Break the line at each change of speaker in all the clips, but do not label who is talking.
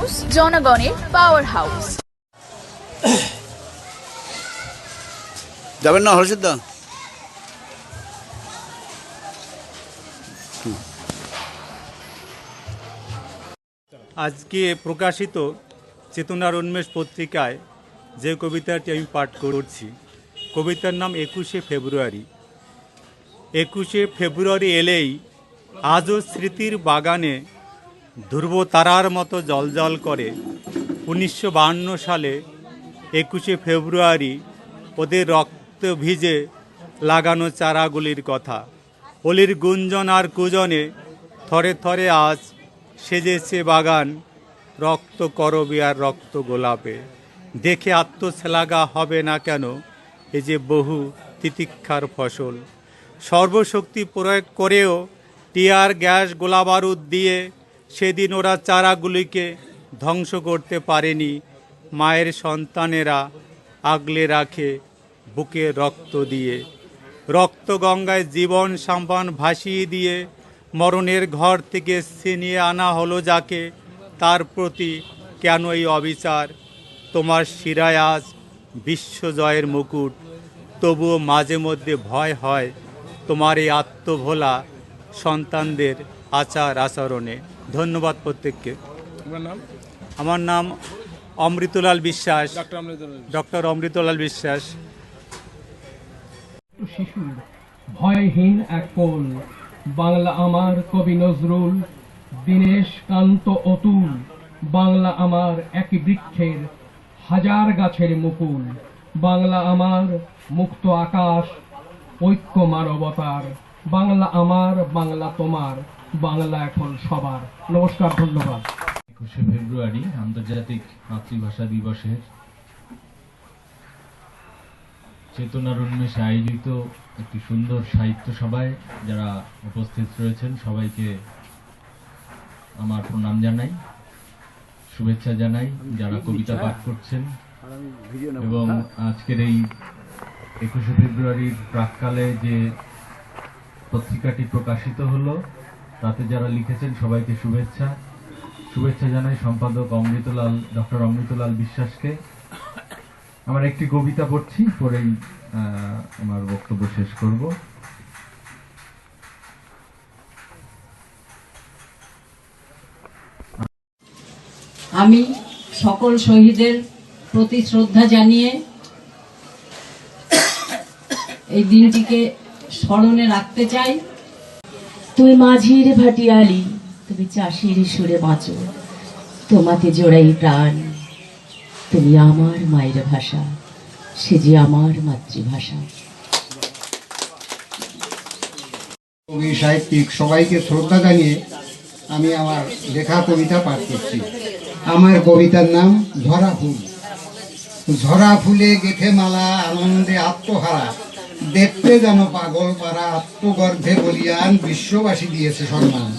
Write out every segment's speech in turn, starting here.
News জনগণের power house
যাবেন না হরসিদ্ধা
আজকে প্রকাশিত চেতনার উন্মেষ পত্রিকায় যে কবিতাটি আমি পাঠ করছি কবিতার নাম একুশে ফেব্রুয়ারি। একুশে ফেব্রুয়ারি এলেই আজও স্মৃতির বাগানে ধ্রুব তারার মতো জলজল করে উনিশশো সালে একুশে ফেব্রুয়ারি ওদের রক্ত ভিজে লাগানো চারাগুলির কথা। অলির গুঞ্জন আর কুজনে থরে থরে আজ সেজেছে বাগান, রক্ত করবি আর রক্ত গোলাপে। দেখে আত্মশ্লাঘা হবে না কেন এ যে বহু তিতিক্ষার ফসল। সর্বশক্তি প্রয়োগ করেও টিয়ার গ্যাস গোলাবারুদ দিয়ে সেদিন ওরা চারাগুলিকে ধ্বংস করতে পারেনি। মায়ের সন্তানেরা আগলে রাখে বুকে রক্ত দিয়ে। রক্ত গঙ্গায় জীবন সাম্পান ভাসিয়ে দিয়ে মরণের ঘর থেকে ছিনিয়ে আনা হলো যাকে। তার প্রতি কেন এই অবিচার? তোমার শিরায় আজ বিশ্বজয়ের মুকুট। তবুও মাঝে মধ্যে ভয় হয় তোমার এই আত্মভোলা সন্তানদের আচার আচরণে ধন্যবাদ প্রত্যেককে। আমার নাম অমৃতলাল বিশ্বাস।
ডক্টর
অমৃতলাল বিশ্বাস।
শিশুর ভয়হীন এক কোল বাংলা আমার কবি নজরুল দীনেশ কান্ত অতুল বাংলা আমার এক বৃক্ষের হাজার গাছের মুকুল বাংলা আমার মুক্ত আকাশ ঐক্য মানবতার বাংলা আমার বাংলা তোমার। বাংলা এখন সবার। নমস্কার, ধন্যবাদ।
একুশে ফেব্রুয়ারি, আন্তর্জাতিক মাতৃভাষা দিবসের চেতনার উন্মেষে আয়োজিত একটি সুন্দর সাহিত্য সভায় যারা উপস্থিত রয়েছেন, সবাইকে আমার প্রণাম জানাই, শুভেচ্ছা জানাই, যারা কবিতা পাঠ করছেন। এবং আজকের এই একুশে ফেব্রুয়ারির প্রাককালে যে পত্রিকাটি প্রকাশিত হলো তাতে যারা লিখেছেন সবাইকে শুভেচ্ছা। শুভেচ্ছা জানাই সম্পাদক অমৃতলাল, ডক্টর অমৃতলাল বিশ্বাসকে। আমার একটি কবিতা পড়ছি পরেই আমার বক্তব্য শেষ করব।
আমি সকল শহীদের প্রতি শ্রদ্ধা জানিয়ে এই দিনটিকে স্মরণে রাখতে চাই।
তুই মাঝির ভাটিয়ালি, তুমি চাষির সুরে বাঁচো। তোমাকে জোড়াই প্রাণ। তুমি আমার মায়ের ভাষা, সে যে আমার মাতৃভাষা।
কবি, সাহিত্যিক, সবাইকে শ্রদ্ধা জানিয়ে আমি আমার লেখা কবিতা পাঠ করছি। আমার কবিতার নাম ঝরা ফুল। ঝরা ফুলে গেথে মালা, আনন্দে আত্মহারা। দেখতে যেন পাগল পারা আত্মগর্ভে বলিয়ান বিশ্ববাসী দিয়েছে সম্মান।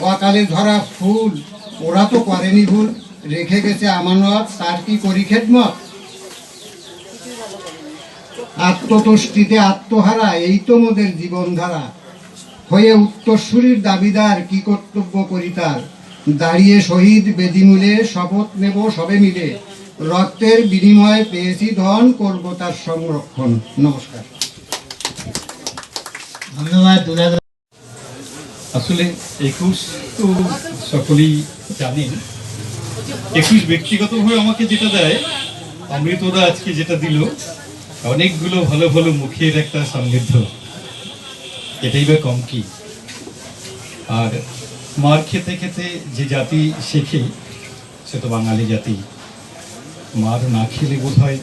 অকালে ধরা ফুল, ওরা তো করেনি ভুল। রেখে গেছে আমানত, তার কি করি খেদমত? আত্মতুষ্টিতে আত্মহারা, এই তো মোদের জীবনধারা। হয়ে উত্তরসূরির দাবিদার, কি কর্তব্য করি তার? দাঁড়িয়ে শহীদ বেদিমূলে, শপথ নেব সবে মিলে। রক্তের বিনিময়ে পেয়েছি ধন, করব তার সংরক্ষণ। নমস্কার।
আসলে একুশ তো সকলেই জানেন। একুশ ব্যক্তিগতভাবে আমাকে যেটা দেয়, অমৃতদা আজকে যেটা দিল, অনেকগুলো ভালো ভালো মুখের একটা সমৃদ্ধ। এটাই বা কম কি? আর মার খেতে খেতে যে জাতি শেখে, সে তো বাঙালি জাতি। মার না খেলে বোধ হয়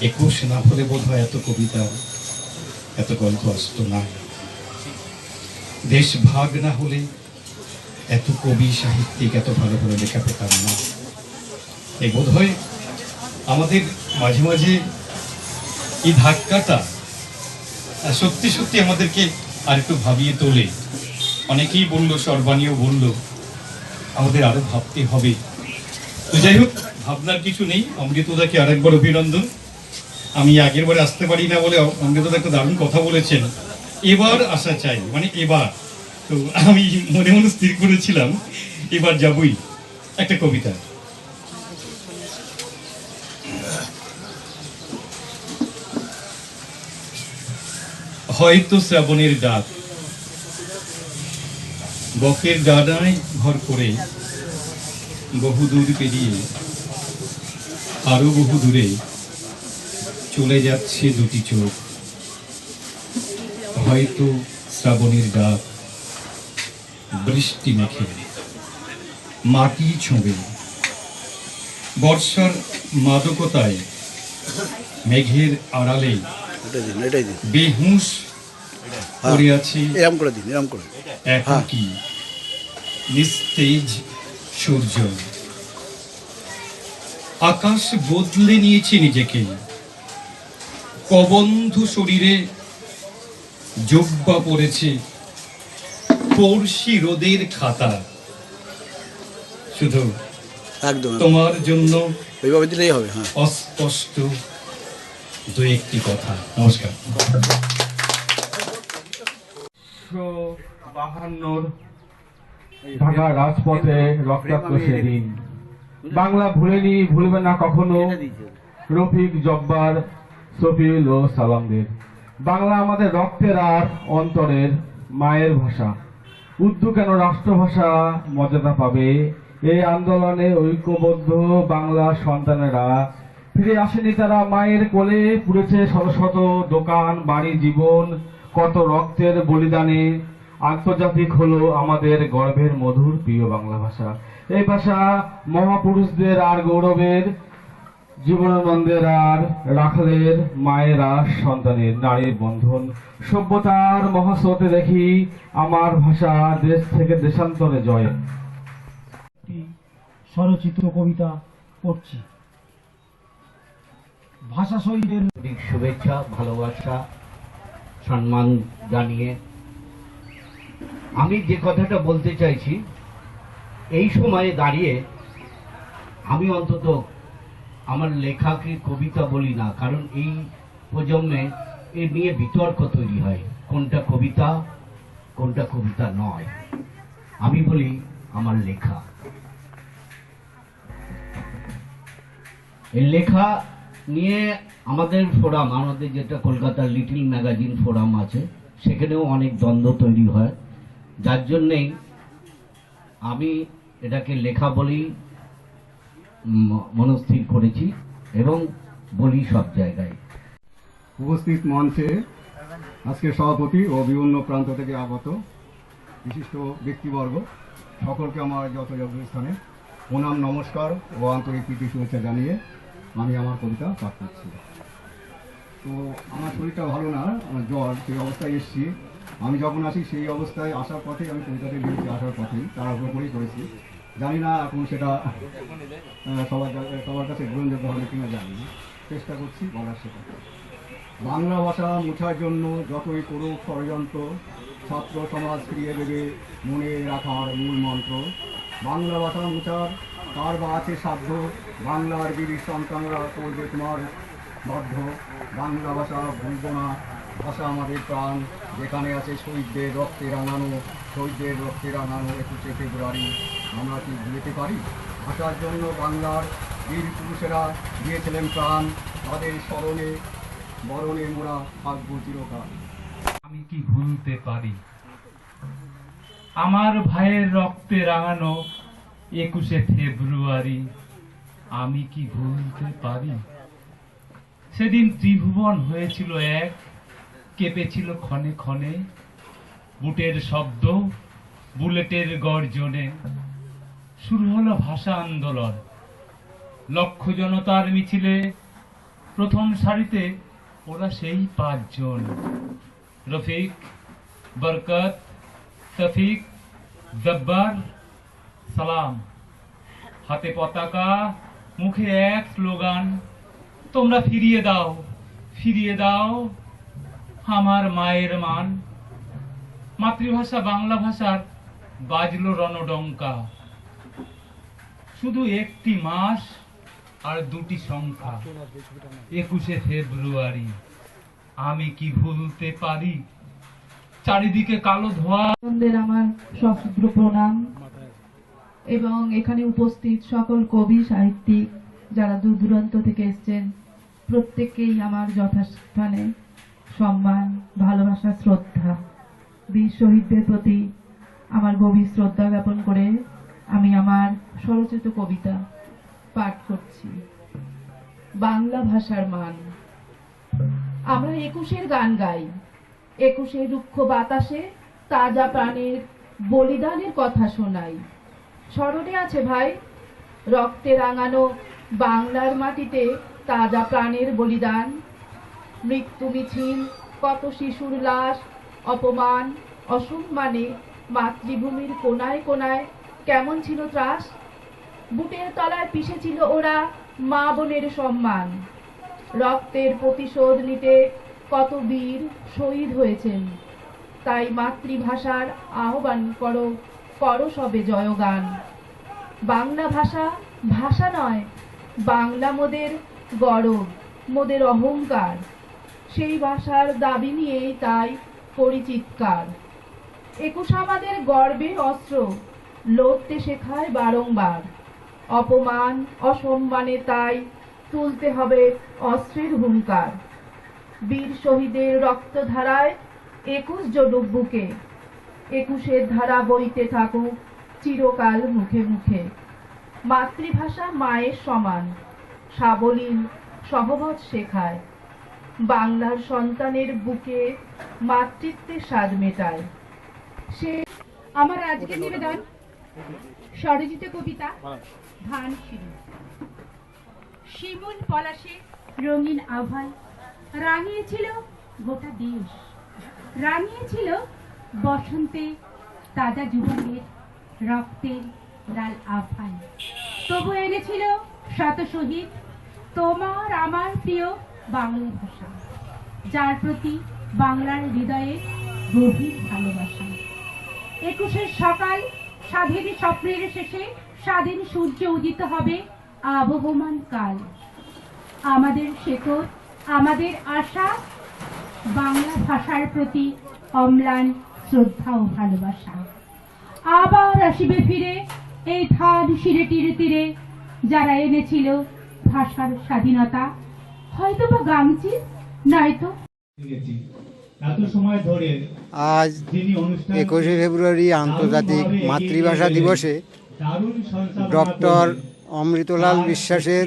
একুশ না হলে বোধ হয় এত কবিতা এত গল্প আসতো না দেশ ভাগ না হলে এত কবি সাহিত্যিক এত ভালো ভালো লেখা পেতাম না। এই বোধ হয় আমাদের মাঝে মাঝে এই ধাক্কাটা সত্যি সত্যি আমাদেরকে আর একটু ভাবিয়ে তোলে। অনেকেই বলল সর্বাণীও বলল, আমাদের আরও ভাবতে হবে। তো যাই হোক, ভাবনার কিছু নেই। অমৃতদাকে আরেকবার অভিনন্দন। আমি আগের বারে আসতে পারি না বলে অমৃতদা একটা দারুণ কথা বলেছেন। এবার আসা চাই মানে এবার। তো আমি মনে মনে স্থির করেছিলাম, এবার যাবই। একটা কবিতা। হয়তো শ্রাবণের ডাক, বকের ডানায় ভর করে বহুদূর পেরিয়ে, আরও বহু দূরে চলে যাচ্ছে দুটি চোখ। হয়তো শ্রাবণের ডাক বৃষ্টি মেখে মাটি ছোঁবে। বর্ষার মাদকতায় মেঘের আড়ালে বেহুশ পড়ে আছে
এরম করে দিন এরম করে
একাকী নিস্তেজ সূর্য। আকাশ বদলে নিয়েছে নিজেকে। কবন্ধু শরীরে জব্বা পড়েছে পড়শি রোদের খাতা শুধু
একদম
তোমার জন্য
ওইভাবে দিলেই হবে হ্যাঁ।
অস্পষ্ট দু একটি কথা। নমস্কার।
বাহান্নর ঢাকা রাজপথে রক্তাক্ত সেদিন। বাংলা ভুলেনি ভুলবে না কখনো রফিক জব্বার সফিউল ও সালামদের। বাংলা আমাদের রক্তের আর অন্তরের মায়ের ভাষা। উর্দু কেন রাষ্ট্রভাষা মর্যাদা পাবে? এই আন্দোলনে ঐক্যবদ্ধ বাংলা সন্তানেরা ফিরে আসেনি তারা। মায়ের কোলে পুড়েছে শত শত দোকান, বাড়ি, জীবন। কত রক্তের বলিদানে আন্তর্জাতিক হলো আমাদের গর্ভের মধুর প্রিয় বাংলা ভাষা। এই ভাষা মহাপুরুষদের আর গৌরবের জীবনানন্দের আর রাখালের মায়েরা সন্তানের নারীর বন্ধন। সভ্যতার মহাস্রোতে দেখি আমার ভাষা দেশ থেকে দেশান্তরে জয়।
স্বরচিত কবিতা পড়ছি। ভাষা শহীদের
শুভেচ্ছা ভালোবাসা সম্মান জানিয়ে। আমি যে কথাটা বলতে চাইছি এই সময়ে দাঁড়িয়ে আমি অন্তত আমার লেখাকে কবিতা বলি না কারণ এই প্রজন্মে এ নিয়ে বিতর্ক তৈরি হয় কোনটা কবিতা কোনটা কবিতা নয়। আমি বলি আমার লেখা। এই লেখা নিয়ে আমাদের ফোরাম আমাদের যেটা কলকাতার লিটিল ম্যাগাজিন ফোরাম আছে সেখানেও অনেক দ্বন্দ্ব তৈরি হয়। যার জন্যেই আমি এটাকে লেখা উম, মনস্থির করেছি এবং বলি সব জায়গায়।
উপস্থিত মঞ্চে আজকের সভাপতি ও বিভিন্ন প্রান্ত থেকে আগত বিশিষ্ট ব্যক্তিবর্গ, সকলকে আমার যথাযোগ্য স্থানে প্রণাম, নমস্কার ও আন্তরিক প্রীতি, শুভেচ্ছা জানিয়ে আমি আমার কবিতা পাঠ করছি। তো আমার শরীরটা ভালো না, আমার জ্বর, সেই অবস্থায় এসেছি। আমি যখন আসি সেই অবস্থায় আসার পথেই আমি কবিতাটি লিখেছি, আসার পথেই তারা করেই করেছি। জানি না এখন সেটা সবার সবার কাছে গ্রহণযোগ্য হবে কিনা জানি না। চেষ্টা করছি বলার সেটা। বাংলা ভাষা মুছার জন্য যতই করুক ষড়যন্ত্র, ছাত্র সমাজ ফিরিয়ে দেবে মনে রাখার মূল মন্ত্র। বাংলা ভাষা মুছার কার বা আছে সাধ্য? বাংলার বীর সন্তানরা করবে তোমার বাধ্য বাংলা ভাষা ভুলব না। ভাষা আমাদের প্রাণ। যেখানে আছে শহীদদের রক্তে রাঙানো। শহীদদের রক্তে রাঙানো একুশে ফেব্রুয়ারি আমরা কি ভুলতে পারি? ভাষার জন্য বাংলার বীর পুরুষেরা দিয়েছিলেন প্রাণ। তাদের স্মরণে বরণে মোরা থাকব চিরকাল।
আমি কি ভুলতে পারি? আমার ভাইয়ের রক্তে রাঙানো একুশে ফেব্রুয়ারি, আমি কি ভুলতে পারি? সেদিন ত্রিভুবন হয়েছিল এক, কেঁপেছিল ক্ষণে ক্ষণে। বুটের শব্দ, বুলেটের গর্জনে। শুরু হলো ভাষা আন্দোলন। লক্ষ জনতার মিছিলে প্রথম সারিতে ওরা সেই পাঁচজন। রফিক, বরকত, তফিক, জব্বার, সালাম। হাতে পতাকা, মুখে এক স্লোগান, তোমরা ফিরিয়ে দাও ফিরিয়ে দাও, আমার মায়ের মান। মাতৃভাষা, বাংলা ভাষার বাজলো রণডঙ্কা। শুধু একটি মাস আর দুটি সংখ্যা, একুশে ফেব্রুয়ারি। আমি কি ভুলতে পারি? চারিদিকে কালো ধোয়া।
আমার সশ্রদ্র প্রণাম।
এবং এখানে উপস্থিত সকল কবি, সাহিত্যিক যারা দূর দূরান্ত থেকে এসছেন, প্রত্যেককেই আমার যথাস্থানে সম্মান, ভালোবাসা, শ্রদ্ধা। বীর শহীদদের প্রতি আমার গভীর শ্রদ্ধা জ্ঞাপন করে আমি আমার স্বরচিত কবিতা পাঠ করছি। বাংলা ভাষার মান। আমরা একুশের গান গাই। একুশের রুক্ষ বাতাসে তাজা প্রাণের বলিদানের কথা শোনাই। স্মরণে আছে ভাই, রক্তে রাঙানো বাংলার মাটিতে তাজা প্রাণের বলিদান। মৃত্যু মিছিল, কত শিশুর লাশ অপমান, অসম্মানে মাতৃভূমির কোনায় কোনায় কেমন ছিল ত্রাস? বুটের তলায় পিষেছিল ওরা মা বোনের সম্মান। রক্তের প্রতিশোধ নিতে কত বীর শহীদ হয়েছেন। তাই মাতৃভাষার আহ্বান করো করো সবে জয়গান। বাংলা ভাষা ভাষা নয়, বাংলা মোদের গরব, মোদের অহংকার। সেই ভাষার দাবি নিয়েই তাই পরিচিৎকার একুশ আমাদের গর্বের অস্ত্র লড়তে শেখায় বারংবার। অপমান, অসম্মানে তাই তুলতে হবে অস্ত্রের হুঙ্কার। বীর শহীদের রক্তধারায় একুশ জডুক বুকে। একুশের ধারা বইতে থাকুক চিরকাল মুখে মুখে। মাতৃভাষা মায়ের সমান, সাবলীল সহবত শেখায়। বাংলার সন্তানের বুকে মাতৃত্বের স্বাদ মেটায়। সে
আমার আজকের নিবেদন, স্বরচিত কবিতা ধান শিমুল শিমুল পলাশে রঙিন আভায় রাঙিয়েছিল গোটা দেশ। রাঙিয়েছিল বসন্তে তাজা যুবকের রক্তের লাল আভায় তবু এনেছিল শত শহীদ, তোমার আমার প্রিয় বাংলা ভাষা, যার প্রতি বাংলার হৃদয়ে গভীর ভালোবাসা। একুশের সকাল স্বাধীন স্বপ্নের শেষে স্বাধীন সূর্য উদিত হবে আবহমান কাল। আমাদের শেকড়, আমাদের আশা, বাংলা ভাষার প্রতি অম্লান শ্রদ্ধা ও ভালোবাসা। আবার আসিবে ফিরে এই ধান শিরে তীরে তীরে, যারা এনেছিল ভাষার স্বাধীনতা হয়তো বা গামচি নয়তো
এত সময় ধরে
আজ একুশে ফেব্রুয়ারি আন্তর্জাতিক মাতৃভাষা দিবসে ডক্টর অমৃতলাল বিশ্বাসের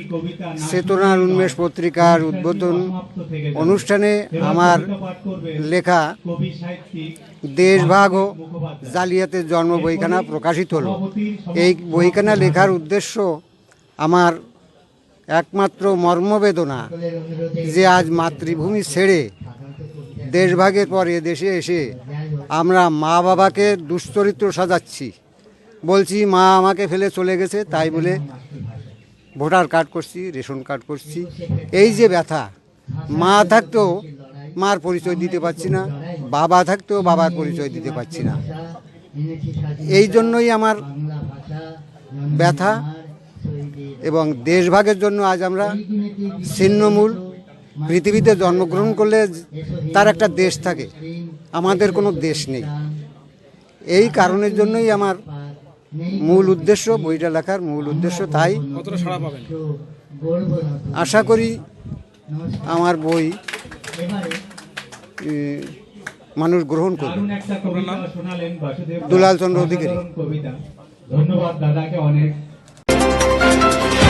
চেতনার উন্মেষ পত্রিকার উদ্বোধন অনুষ্ঠানে আমার লেখা দেশভাগ ও জালিয়াতের জন্ম বইখানা প্রকাশিত হলো। এই বইখানা লেখার উদ্দেশ্য আমার একমাত্র মর্মবেদনা যে আজ মাতৃভূমি ছেড়ে দেশভাগের পরে দেশে এসে আমরা মা বাবাকে দুশ্চরিত্র সাজাচ্ছি। বলছি, মা আমাকে ফেলে চলে গেছে, তাই বলে ভোটার কার্ড করছি, রেশন কার্ড করছি। এই যে ব্যথা, মা থাকতেও মার পরিচয় দিতে পারছি না, বাবা থাকতেও বাবার পরিচয় দিতে পারছি না। এই জন্যই আমার ব্যথা এবং দেশভাগের জন্য আজ আমরা ছিন্নমূল পৃথিবীতে জন্মগ্রহণ করলে তার একটা দেশ থাকে। আমাদের কোনো দেশ নেই। এই কারণের জন্যই আমার মূল উদ্দেশ্য বইটা লেখার মূল উদ্দেশ্য তাই। আশা করি আমার বই মানুষ গ্রহণ করবে। দুলাল চন্দ্র অধিকারী।
ধন্যবাদ দাদাকে অনেক Música